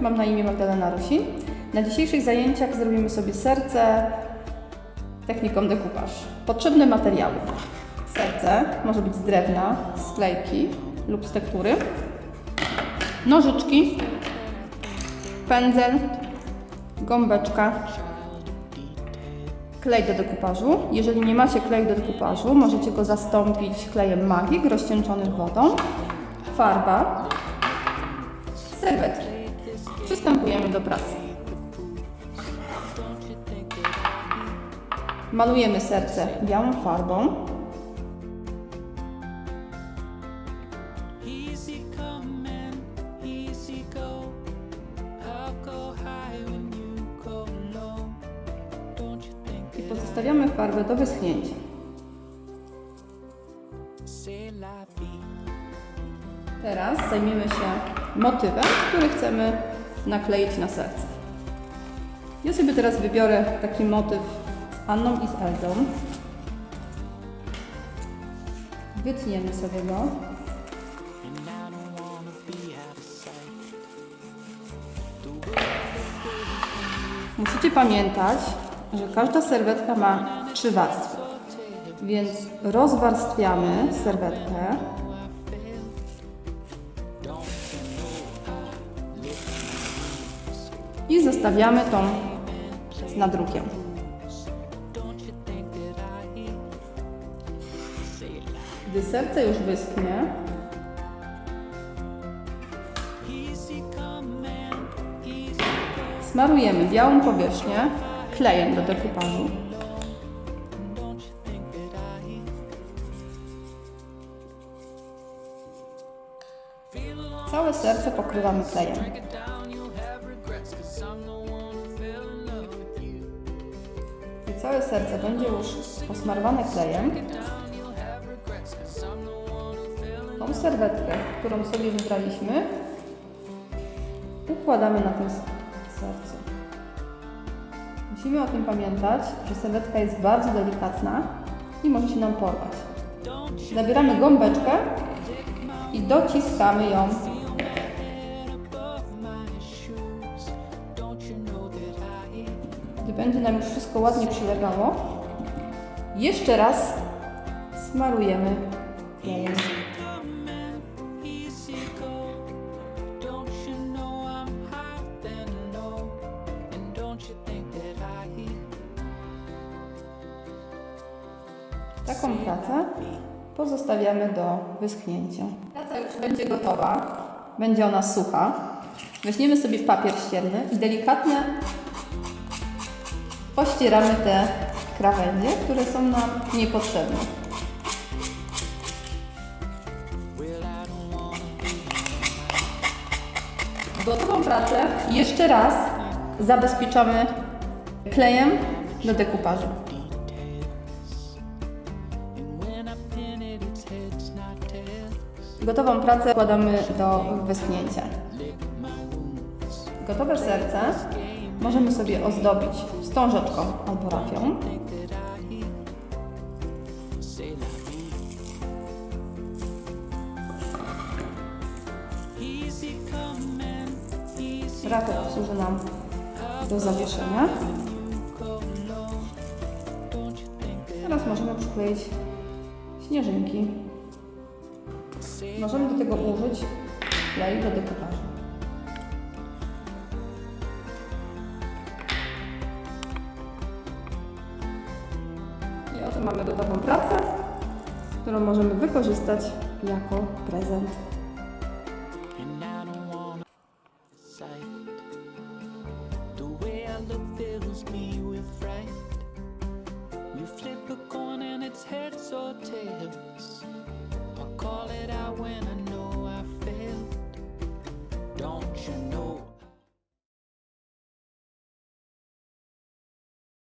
mam na imię Magdalena Rusin. Na dzisiejszych zajęciach zrobimy sobie serce techniką dekupaż. Potrzebne materiały. Serce może być z drewna, z klejki lub z tektury. Nożyczki, pędzel, gąbeczka, klej do dekupażu. Jeżeli nie macie kleju do dekupażu, możecie go zastąpić klejem Magik rozcieńczonym wodą, farba, serwetki. Przystępujemy do pracy. Malujemy serce białą farbą. I pozostawiamy farbę do wyschnięcia. Teraz zajmiemy się motywem, który chcemy nakleić na serce. Ja sobie teraz wybiorę taki motyw z Anną i z Eldą. Wytniemy sobie go. Musicie pamiętać, że każda serwetka ma trzy warstwy. Więc rozwarstwiamy serwetkę. I zostawiamy tą z nadrukiem. Gdy serce już wyschnie, smarujemy białą powierzchnię klejem do dekupażu. Całe serce pokrywamy klejem. Całe serce będzie już posmarowane klejem, tą serwetkę, którą sobie wybraliśmy, układamy na tym sercu. Musimy o tym pamiętać, że serwetka jest bardzo delikatna i może się nam porwać. Zabieramy gąbeczkę i dociskamy ją Gdy będzie nam już wszystko ładnie przylegało, jeszcze raz smarujemy klejem. Taką pracę pozostawiamy do wyschnięcia. Praca już będzie gotowa, będzie ona sucha. Weźmiemy sobie papier ścierny i delikatnie pościeramy te krawędzie, które są nam niepotrzebne. Gotową pracę jeszcze raz zabezpieczamy klejem do dekupażu. Gotową pracę kładamy do wyschnięcia. Gotowe serce możemy sobie ozdobić wstążeczką albo rafią. Rafia służy nam do zawieszenia. Teraz możemy przykleić śnieżynki. Możemy do tego użyć klej do dekupażu. Mamy gotową pracę, którą możemy wykorzystać jako prezent. And I don't wanna sight. The way I look fills me with fright. We flip a coin and it's heads or tails.